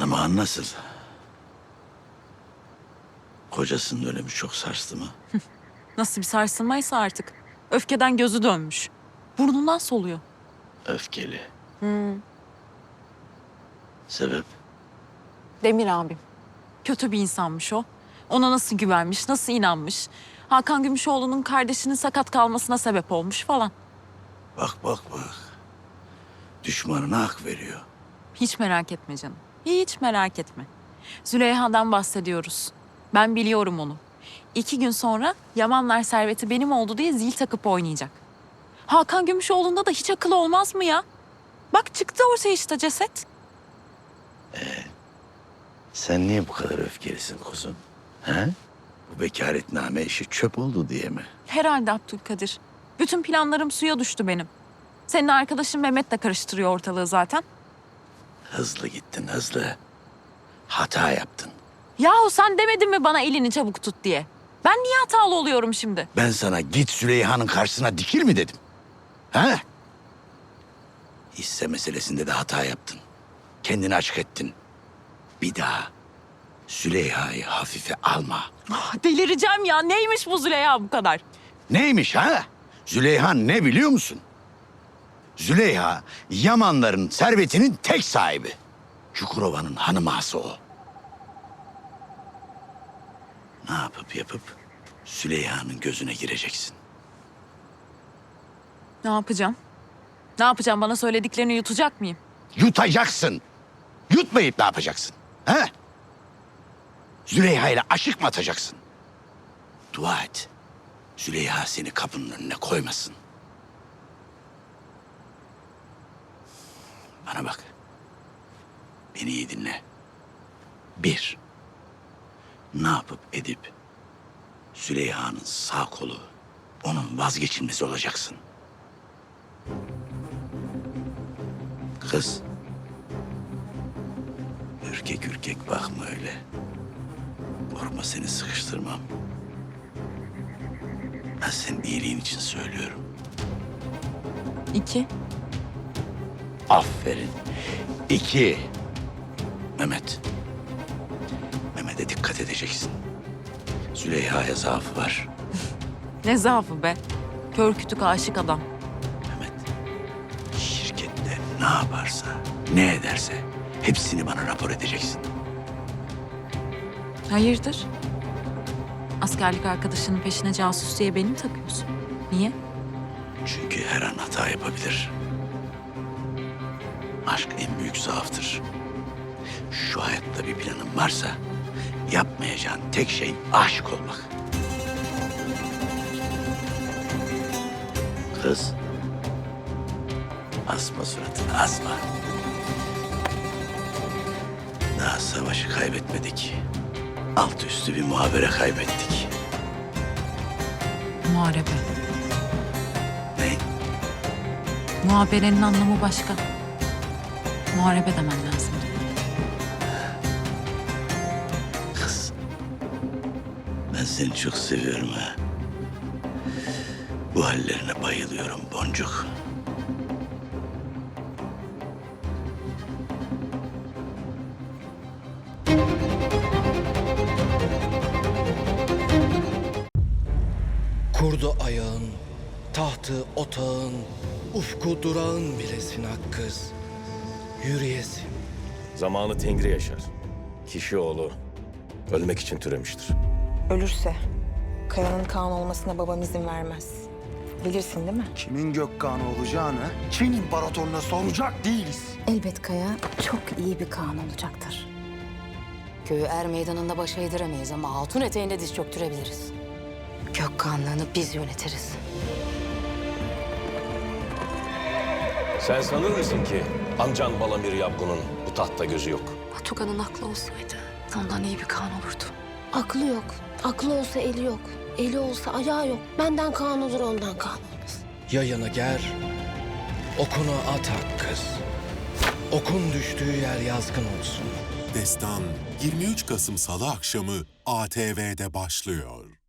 Hanım nasıl? Kocasının ölümü çok sarstı mı? Nasıl bir sarsılmaysa artık. Öfkeden gözü dönmüş. Burnundan soluyor. Öfkeli. Sebep? Demir abim. Kötü bir insanmış o. Ona nasıl güvenmiş, nasıl inanmış. Hakan Gümüşoğlu'nun kardeşinin sakat kalmasına sebep olmuş falan. Bak bak bak. Düşmanına hak veriyor. Hiç merak etme canım. Hiç merak etme. Züleyha'dan bahsediyoruz. Ben biliyorum onu. İki gün sonra Yamanlar serveti benim oldu diye zil takıp oynayacak. Hakan Gümüşoğlu'nda da hiç akıl olmaz mı ya? Bak çıktı ortaya işte ceset. Sen niye bu kadar öfkelisin kuzum? He? Bu bekaretname işi çöp oldu diye mi? Herhalde Abdülkadir. Bütün planlarım suya düştü benim. Senin arkadaşın Mehmet de karıştırıyor ortalığı zaten. Hızlı gittin hızlı. Hata yaptın. Yahu sen demedin mi bana elini çabuk tut diye? Ben niye hatalı oluyorum şimdi? Ben sana git Süleyha'nın karşısına dikil mi dedim? He? Hisse meselesinde de hata yaptın. Kendini açık ettin. Bir daha Süleyha'yı hafife alma. Ah, delireceğim ya. Neymiş bu Züleyha bu kadar? Neymiş ha? Züleyha ne biliyor musun? Züleyha Yamanların servetinin tek sahibi. Çukurova'nın hanıması o. Ne yapıp yapıp Süleyha'nın gözüne gireceksin. Ne yapacağım? Ne yapacağım? Bana söylediklerini yutacak mıyım? Yutacaksın. Yutmayıp ne yapacaksın? He? Züleyha ile aşık mı atacaksın? Dua et. Züleyha seni kapının önüne koymasın. Bana bak. Beni iyi dinle. Bir. Ne yapıp edip Züleyha'nın sağ kolu, onun vazgeçilmezi olacaksın. Kız. Ürkek ürkek bakma öyle. Korkma seni sıkıştırmam. Ben senin iyiliğin için söylüyorum. İki. Aferin. İki. Mehmet. Mehmet'e dikkat edeceksin. Züleyha'ya zaafı var. Ne zaafı be. Kör kütük aşık adam. Mehmet. Şirkette ne yaparsa, ne ederse hepsini bana rapor edeceksin. Hayırdır? Askerlik arkadaşının peşine casus diye beni mi takıyorsun? Niye? Çünkü her an hata yapabilir. Aşk en büyük zaaftır. Şu hayatta bir planın varsa yapmayacağın tek şey aşık olmak. Kız. Asma suratını asma. Daha savaşı kaybetmedik. Alt üstü bir muhabere kaybettik. Muharebe. Ne? Muhaberenin anlamı başka. Muharebe demen lazım. Kız. Ben seni çok seviyorum ha. Bu hallerine bayılıyorum Boncuk. Kurdu ayağın, tahtı otağın, ufku durağın bilesin ak kız. Yürüyesin. Zamanı Tengri yaşar. Kişi oğlu ölmek için türemiştir. Ölürse Kaya'nın Kaan olmasına babam izin vermez. Bilirsin değil mi? Kimin Gökkan'ı olacağını Çin İmparatorluğu'na soracak değiliz. Elbet Kaya çok iyi bir Kaan olacaktır. Köyü er meydanında baş eğdiremeyiz ama altın eteğinde diz çöktürebiliriz. Gökkanlığını biz yönetiriz. Sen sanır mısın ki amcan Balamir Yapgun'un bu tahtta gözü yok? Batuka'nın aklı olsaydı ondan iyi bir Kaan olurdu. Aklı yok. Aklı olsa eli yok. Eli olsa ayağı yok. Benden Kaan olur ondan Kaan olmaz. Yayını ger, okunu at kız. Okun düştüğü yer yazgın olsun. Destan 23 Kasım Salı akşamı ATV'de başlıyor.